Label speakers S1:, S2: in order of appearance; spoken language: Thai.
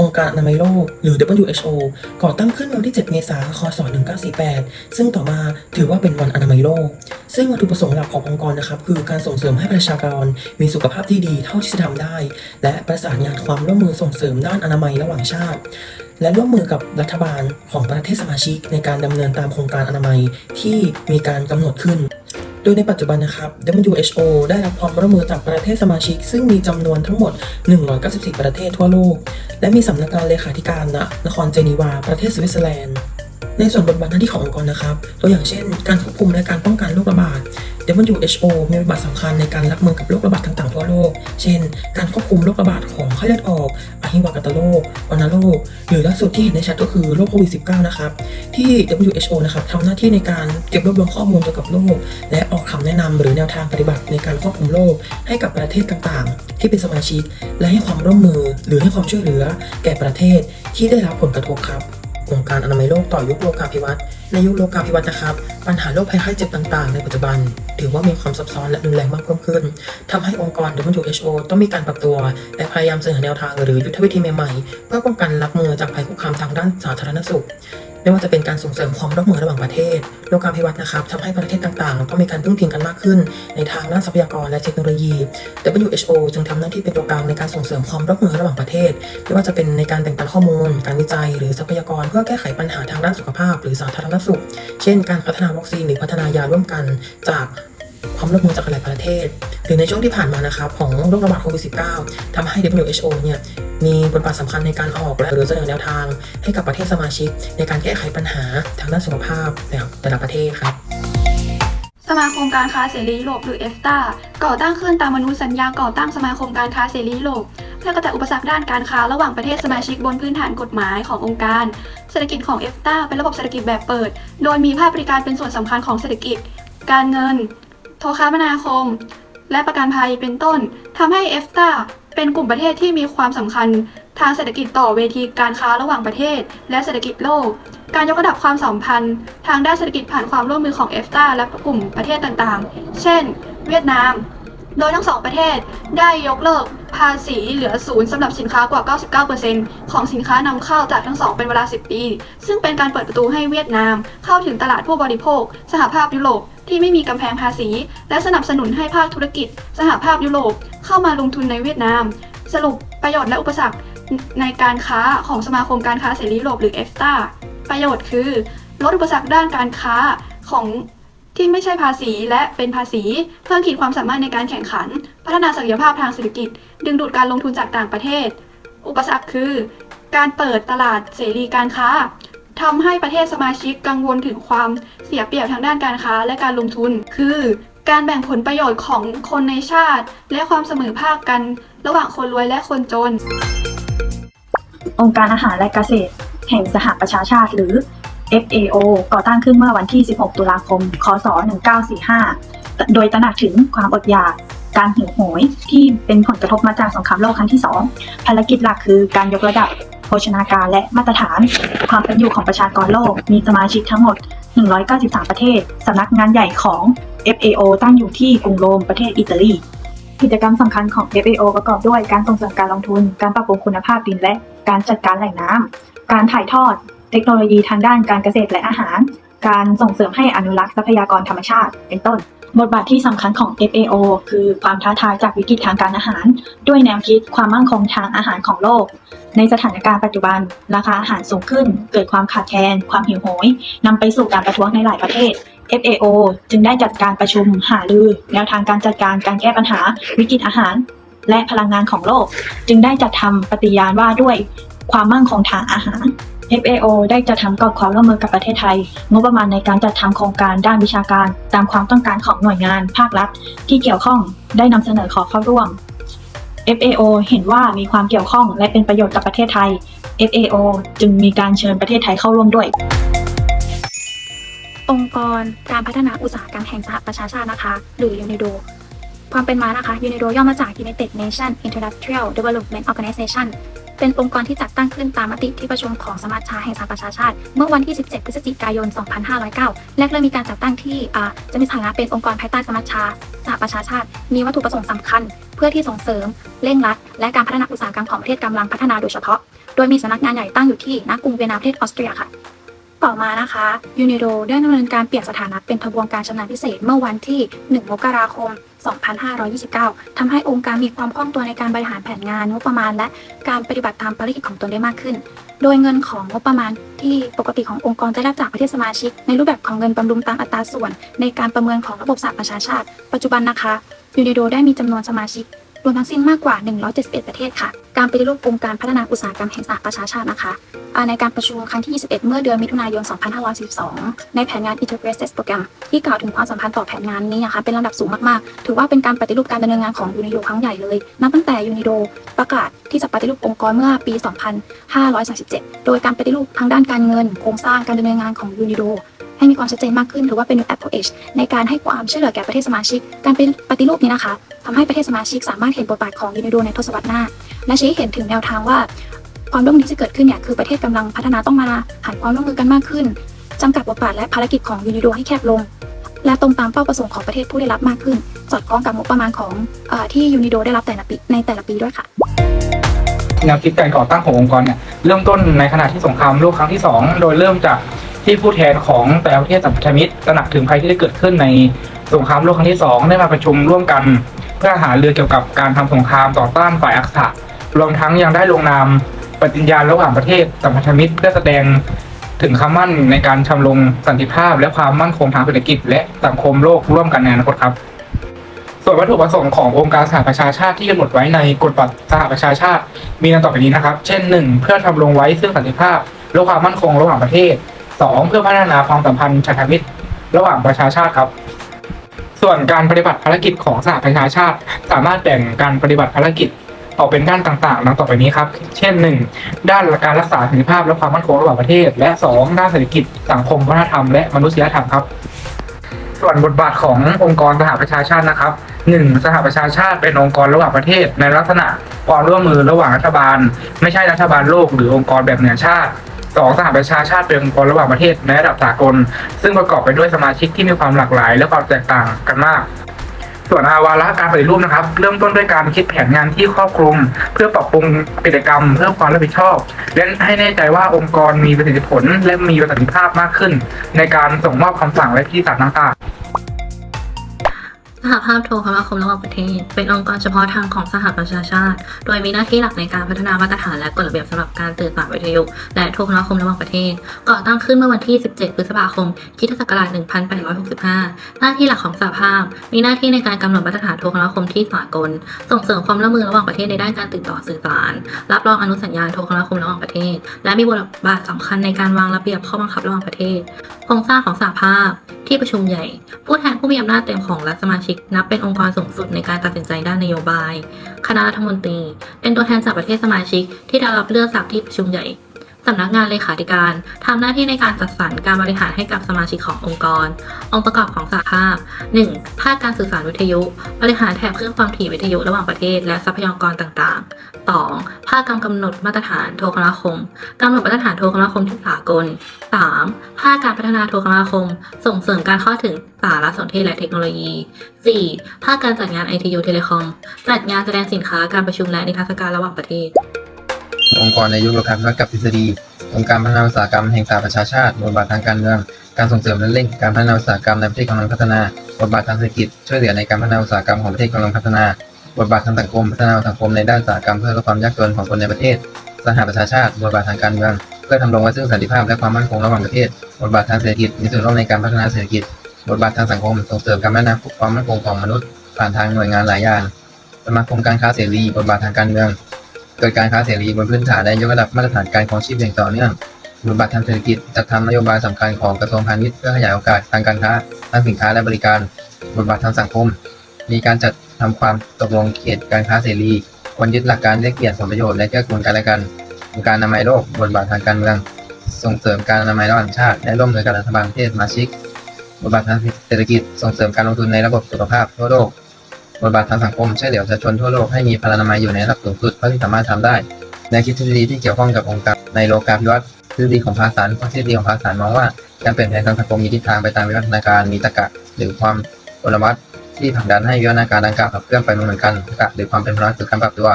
S1: องค์การอนามัยโลก หรือ WHO ก่อตั้งขึ้นวันที่ 7 เมษายน คศ 1948 ซึ่งต่อมาถือว่าเป็นวันอนามัยโลก ซึ่งวัตถุประสงค์หลักขององค์กรนะครับ คือการส่งเสริมให้ประชากรมีสุขภาพที่ดีเท่าที่จะทำได้ และประสานงานความร่วมมือส่งเสริมด้านอนามัยระหว่างชาติ และร่วมมือกับรัฐบาลของประเทศสมาชิกในการดำเนินตามโครงการอนามัยที่มีการกำหนดขึ้น โดยในปัจจุบันนะครับ WHO ได้รับความร่วมมือจากประเทศสมาชิก ซึ่งมีจำนวนทั้งหมด 194 ประเทศทั่วโลก และมีสำนักงานเลขาธิการณนครเจนีวา ประเทศสวิตเซอร์แลนด์ในส่วนบทบาทหน้าที่ขององค์กรนะครับ ตัวอย่างเช่น การควบคุมและการป้องกันโรคระบาด WHO มีบทบาทสำคัญในการรับมือกับโรคระบาดต่างๆทั่วโลก เช่น การควบคุมโรคระบาดของไข้เลือดออกอหิวาตกโรควัณโรค หรือล่าสุดที่เห็นได้ชัดก็คือโรคโควิด -19 นะครับ ที่ WHO นะครับทำหน้าที่ในการเก็บรวบรวมข้อมูลเกี่ยวกับโรคและออกคำแนะนำหรือแนวทางปฏิบัติในการควบคุมโรคให้กับประเทศต่างๆ ที่เป็นสมาชิก และให้ความร่วมมือหรือให้ความช่วยเหลือ แก่ประเทศที่ได้รับผลกระทบครับ องค์การอนามัยโลกต่อยุคโลกาภิวัตน์ในยุคโลกาภิวัตน์นะครับ ปัญหาโรคภัยไข้เจ็บต่างๆ ในปัจจุบัน ถือว่ามีความซับซ้อนและรุนแรงมากเพิ่มขึ้นทำให้องค์กร WHO ต้องมีการปรับตัว และพยายามเสนอแนวทางหรือยุทธวิธีใหม่ๆ เพื่อป้องกันรับมือจากภัยคุกคามทางด้านสาธารณสุข ไม่ว่าจะเป็นการส่งเสริมความร่วมมือระหว่างประเทศโลกาภิวัตน์นะครับทำให้ประเทศต่างๆต้องมีการพึ่งพิงกันมากขึ้น ในทางด้านทรัพยากรและเทคโนโลยี WHO จึงทำหน้าที่เป็นตัวกลางในการส่งเสริมความร่วมมือระหว่างประเทศ ไม่ว่าจะเป็นในการแบ่งปันข้อมูล การวิจัย หรือทรัพยากรเพื่อแก้ไขปัญหาทางด้านสุขภาพ หรือสาธารณสุข เช่น การพัฒนาวัคซีนหรือพัฒนายาร่วมกันจาก ความร่วมมือจากหลายประเทศ หรือในช่วงที่ผ่านมานะครับของโรคระบาดโควิด -19 ทำให้ WHO เนี่ยมีบทบาทสำคัญในการออกและหรือเสนอแนวทาง ให้กับประเทศสมาชิก ในการแก้ไขปัญหาทางด้านสุขภาพในแต่ละประเทศครับ
S2: สมาคมการค้าเสรียุโรปหรือ EFTA ก่อตั้งขึ้นตามอนุษยสัญญาก่อตั้งสมาคมการค้าเสรียุโรปเพื่อกระจัดอุปสรรคด้านการค้าระหว่างประเทศสมาชิกบนพื้นฐานกฎหมายขององค์การ เศรษฐกิจของ EFTA เป็นระบบเศรษฐกิจแบบเปิด โดยมีภาคบริการเป็นส่วนสำคัญของเศรษฐกิจ การเงิน โทรคมนาคม และประกันภัยเป็นต้นทำให้เอฟตาเป็นกลุ่มประเทศที่มีความสำคัญทางเศรษฐกิจต่อเวทีการค้าระหว่างประเทศ และเศรษฐกิจโลก การยกระดับความสัมพันธ์ ทางด้านเศรษฐกิจผ่านความร่วมมือของเอฟตาและกลุ่มประเทศต่างๆ เช่น เวียดนาม โดยทั้งสองประเทศได้ยกเลิกภาษีเหลือศูนย์สำหรับสินค้ากว่า 99%ของสินค้านำเข้าจากทั้งสองเป็นเวลา 10 ปี ซึ่งเป็นการเปิดประตูให้เวียดนาม เข้าถึงตลาดผู้บริโภค สหภาพยุโรปที่ไม่มีกำแพงภาษี และสนับสนุนให้ภาคธุรกิจ สหภาพยุโรปเข้ามาลงทุนในเวียดนาม สรุปประโยชน์และอุปสรรคในการค้าของสมาคมการค้าเสรียุโรปหรือ EFTA ประโยชน์คือลดอุปสรรคด้านการค้าของ ที่ไม่ใช่ภาษีและเป็นภาษี เพิ่มขีดความสามารถในการแข่งขัน พัฒนาศักยภาพทางเศรษฐกิจ ดึงดูดการลงทุนจากต่างประเทศ อุปสรรคคือ การเปิดตลาดเสรีการค้าทำให้ประเทศสมาชิกกังวลถึงความเสียเปรียบทางด้านการค้าและการลงทุน คือ การแบ่งผลประโยชน์ของคนในชาติ และความเสมอภาคกัน ระหว่างคนรวยและคนจน
S3: องค์การอาหารและเกษตร แห่งสหประชาชาติหรือ FAO ก่อตั้งขึ้นเมื่อวันที่ 16 ตุลาคม คศ 1945 โดยตระหนักถึงความอดอยาก การหิวโหยที่เป็นผลกระทบมาจากสงครามโลกครั้งที่ 2 ภารกิจหลักคือการยกระดับโภชนาการและมาตรฐาน ความเป็นอยู่ของประชากรโลก มีสมาชิกทั้งหมด 193 ประเทศ สำนักงานใหญ่ของ FAO ตั้งอยู่ที่กรุงโรมประเทศอิตาลี กิจกรรมสำคัญของ FAO ประกอบด้วยการส่งเสริมการลงทุน การปรับปรุงคุณภาพดินและการจัดการแหล่งน้ำ การถ่ายทอด เทคโนโลยีทางด้านการเกษตรและอาหาร การส่งเสริมให้อนุรักษ์ทรัพยากรธรรมชาติ เป็นต้น บทบาทที่สำคัญของ FAO คือความท้าทายจากวิกฤตทางการอาหาร ด้วยแนวคิดความมั่งคงทางอาหารของโลก ในสถานการณ์ปัจจุบัน ราคาอาหารสูงขึ้น เกิดความขาดแคลน ความหิวโหยนำไปสู่การประท้วงในหลายประเทศ FAO จึงได้จัดการประชุมหารือแนวทางการจัดการการแก้ปัญหาวิกฤตอาหาร และพลังงานของโลก จึงได้จัดทำปฏิญาณว่าด้วยความมั่งคงทางอาหาร FAO ได้จัดทำกรอบความร่วมมือกับประเทศไทย งบประมาณในการจัดทำโครงการด้านวิชาการ ตามความต้องการของหน่วยงานภาครัฐ ที่เกี่ยวข้องได้นำเสนอขอเข้าร่วม FAO เห็นว่ามีความเกี่ยวข้องและเป็นประโยชน์กับประเทศไทย FAO จึงมีการเชิญประเทศไทยเข้าร่วมด้วย
S4: องค์กรการพัฒนาอุตสาหกรรมแห่งสหประชาชาตินะคะ หรือ UNIDO ความเป็นมานะคะ UNIDO ย่อมาจาก United Nations Industrial Development Organization เป็นองค์กรที่จัดตั้งขึ้นตามมติที่ประชุมของสมัชชาแห่งสหประชาชาติ เมื่อวันที่ 17 พฤศจิกายน 2509 แรกเริ่มมีการจัดตั้งที่จะมีสถานะเป็นองค์กรภายใต้สมัชชาสหประชาชาติ มีวัตถุประสงค์สำคัญ เพื่อที่ส่งเสริม เร่งรัด และการพัฒนาอุตสาหกรรมของประเทศกำลังพัฒนาโดยเฉพาะ โดยมีสำนักงานใหญ่ตั้งอยู่ที่ณกรุงเวียนนาประเทศออสเตรียค่ะต่อมานะคะยูนิโดได้ดำเนินการเปลี่ยนสถานะเป็นทบวงการชำนาญพิเศษเมื่อวันที่ 1 มกราคม 2529ทำให้องค์การมีความคล่องตัวในการบริหารแผนงานงบประมาณ และการปฏิบัติตามภารกิจของตนได้มากขึ้น โดยเงินของงบประมาณที่ปกติขององค์กรจะได้รับจากประเทศสมาชิก ในรูปแบบของเงินบำรุงตามอัตราส่วน ในการประเมินของระบบสหประชาชาติ ปัจจุบันนะคะยูนิโดได้มีจำนวนสมาชิกรวมทั้งสิ้นมากกว่า 171 ประเทศค่ะ การปฏิรูปองค์การพัฒนาอุตสาหกรรมแห่งสหประชาชาตินะคะในการประชุมครั้งที่ 21 เมื่อเดือนมิถุนายน 2542 ในแผนงาน Integrated Program ที่กล่าวถึงความสัมพันธ์ต่อแผนงานนี้นะคะเป็นลำดับสูงมากๆ ถือว่าเป็นการปฏิรูปการดำเนินงานของยูนิโดครั้งใหญ่เลย นับตั้งแต่ยูนิโดประกาศที่จะปฏิรูปองค์กรเมื่อปี 2537 โดยการปฏิรูปทางด้านการเงิน โครงสร้างการดำเนินงานของยูนิโดให้มีความชัดเจนมากขึ้นถือว่าเป็น new approach ในการให้ความช่วยเหลือแก่ประเทศสมาชิก การเป็นปฏิรูปนี้นะคะทำให้ประเทศสมาชิกสามารถเห็นบทบาทของยูนิโดในทศวรรษหน้า และชี้เห็นถึงแนวทางว่าความร่วมมือที่จะเกิดขึ้นเนี่ยคือประเทศกำลังพัฒนาต้องมาหันความร่วมมือกันมากขึ้นจำกัดบทบาทและภารกิจของยูนิโดให้แคบลง และตรงตามเป้าประสงค์ของประเทศผู้ได้รับมากขึ้น สอดคล้องกับงบประมาณของอที่ยูนิโดได้รับแต่ละปีในแต่ละปีด้วยค่ะ
S5: แนวคิดการก่อตั้งขององค์กรเนี่ยเริ่มต้นในขณะที่สงครามโลกครั้งที่ 2 โดยเริ่มจากที่ผู้แทนของแต่ละประเทศสัมพันธมิตรตระหนักถึงภัยที่ได้เกิดขึ้นในสงครามโลกครั้งที่ 2 ได้มาประชุมร่วมกัน เพื่อหาเรือเกี่ยวกับการทำสงครามต่อต้านฝ่ายอักษะ รวมทั้งยังได้ลงนามปฏิญญาระหว่างประเทศสัมพันธมิตรเพื่อแสดงถึงคำมั่นในการชำลงสันติภาพ และความมั่นคงทางเศรษฐกิจ และสังคมโลกร่วมกันในอนาคตครับ ส่วนวัตถุประสงค์ขององค์การสหประชาชาติที่กำหนดไว้ในกฎบัตรสหประชาชาติ มีดังต่อไปนี้นะครับ เช่น 1 เพื่อทำลงไว้ซึ่งสันติภาพและความมั่นคงระหว่างประเทศ 2 เพื่อพัฒนาความสัมพันธ์ชันธมิตรระหว่างประชาชาติครับส่วนการปฏิบัติภารกิจของสหประชาชาติ สามารถแบ่งการปฏิบัติภารกิจ ออกเป็นด้านต่างๆ ดังต่อไปนี้ครับ เช่น 1 ด้านการรักษาสันติภาพและความมั่นคงระหว่างประเทศ และ 2 ด้านเศรษฐกิจสังคมวัฒนธรรมและมนุษยธรรมครับ ส่วนบทบาทขององค์กรสหประชาชาตินะครับ 1. สหประชาชาติเป็นองค์กรระหว่างประเทศ ในลักษณะความร่วมมือระหว่างรัฐบาล ไม่ใช่รัฐบาลโลก หรือองค์กรแบบเหนือชาติ 2. สหประชาชาติเป็นองค์กรระหว่างประเทศในระดับสากล ซึ่งประกอบไปด้วยสมาชิกที่มีความหลากหลาย และความแตกต่างกันมาก ส่วนอาวาระการปฏิรูปนะครับ เริ่มต้นด้วยการคิดแผนงานที่ครอบคลุม เพื่อปรับปรุงกิจกรรม เพื่อความรับผิดชอบ และให้แน่ใจว่าองค์กรมีประสิทธิผลและมีประสิทธิภาพมากขึ้น ในการส่งมอบคำสั่งและที่สารต่างๆ
S6: สหภาพโทรคมนาคมระหว่างประเทศ เป็นองค์กรเฉพาะทางของสหประชาชาติ โดยมีหน้าที่หลักในการพัฒนามาตรฐานและกฎระเบียบสำหรับการสื่อสารวิทยุ และโทรคมนาคมระหว่างประเทศ ก่อตั้งขึ้นเมื่อวันที่ 17 พฤษภาคมคิศักราช 1865 หน้าที่หลักของสหภาพ มีหน้าที่ในการกำหนดมาตรฐานโทรคมนาคมที่สากล ส่งเสริมความร่วมมือระหว่างประเทศในด้านการติดต่อสื่อสาร รับรองอนุสัญญาโทรคมนาคมระหว่างประเทศ และมีบทบาทสำคัญในการวางระเบียบข้อบังคับระหว่างประเทศ โครงสร้างของสหภาพที่ประชุมใหญ่ ผู้แทน ผู้มีอำนาจเต็มของรัฐสมาชิก นับเป็นองค์กรสูงสุดในการตัดสินใจด้านนโยบาย คณะรัฐมนตรี เป็นตัวแทนจากประเทศสมาชิก ที่ได้รับเลือกจากที่ประชุมใหญ่ สำนักงานเลขาธิการทำหน้าที่ในการจัดสรรการบริหารให้กับสมาชิกขององค์กร องค์ประกอบของสหภาพ 1. ภาคการสื่อสารวิทยุ บริหารแถบคลื่นความถี่วิทยุระหว่างประเทศ และทรัพยากรต่างๆ 2. ภาคการกำหนดมาตรฐานโทรคมนาคมกำหนดมาตรฐานโทรคมนาคมที่สากล 3. ภาคการพัฒนาโทรคมนาคม ส่งเสริมการเข้าถึงสารสนเทศและเทคโนโลยี 4. ภาคการจัดงาน ITU Telecom จัดงานแสดงสินค้าการประชุมและนิทรรศการระหว่างประเทศ
S7: องค์กรในยุคโลกาภิวัตน์กับทฤษฎีองค์การพัฒนาอุตสาหกรรมแห่งสหประชาชาติบทบาททางการเมือง การส่งเสริมและเร่งการพัฒนาอุตสาหกรรมในประเทศกำลังพัฒนาบทบาททางเศรษฐกิจช่วยเหลือในการพัฒนาอุตสาหกรรมของประเทศกำลังพัฒนาบทบาททางสังคมพัฒนาสังคมในด้านอุตสาหกรรมเพื่อลดความยากจนของคนในประเทศ สหประชาชาติบทบาททางการเมือง เพื่อทำรงไว้ซึ่งสันติภาพและความมั่นคงระหว่างประเทศบทบาททางเศรษฐกิจมีส่วนร่วมในการพัฒนาเศรษฐกิจบทบาททางสังคมส่งเสริมการพัฒนาความมั่นคงของมนุษย์ ผ่านทางหน่วยงานหลายอย่างสมาคมการค้าเสรีบทบาททางการเมือง เกิดการค้าเสรีบนพื้นฐานและยกระดับมาตรฐานการครองชีพอย่างต่อเนื่องบทบาททางเศรษฐกิจจัดทำนโยบายสำคัญของกระทรวงพาณิชย์เพื่อขยายโอกาสทางการค้าทางสินค้าและบริการบทบาททางสังคม มีการจัดทำความตกลงเขตการค้าเสรีควรยึดหลักการแลกเปลี่ยนผลประโยชน์และเกื้อกูลกันและกันองค์การอนามัยโลกบทบาททางการเมือง ส่งเสริมการอนามัยระหว่างชาติและร่วมมือกับรัฐบาลประเทศสมาชิกบทบาททางเศรษฐกิจส่งเสริมการลงทุนในระบบสุขภาพทั่วโลก บทบาททางสังคมช่วยเหลือประชาชนทั่วโลกให้มีพลานามัยอยู่ในระดับสูงสุดเท่าที่สามารถทำได้ ในคิดทฤษฎีที่เกี่ยวข้องกับองค์การในโลกาภิวัตน์ทฤษฎีของภาษาทฤษฎีของภาษามองว่าการเปลี่ยนแปลงทางสังคมมีทิศทางไปตามวิวัฒนาการมีตรรกะหรือความอุดมัตถ์ที่ผลักดันให้วิวัฒนาการดังกล่าวขับเคลื่อนไปเหมือนกันตรรกะหรือความเป็นพลังคือการปรับตัว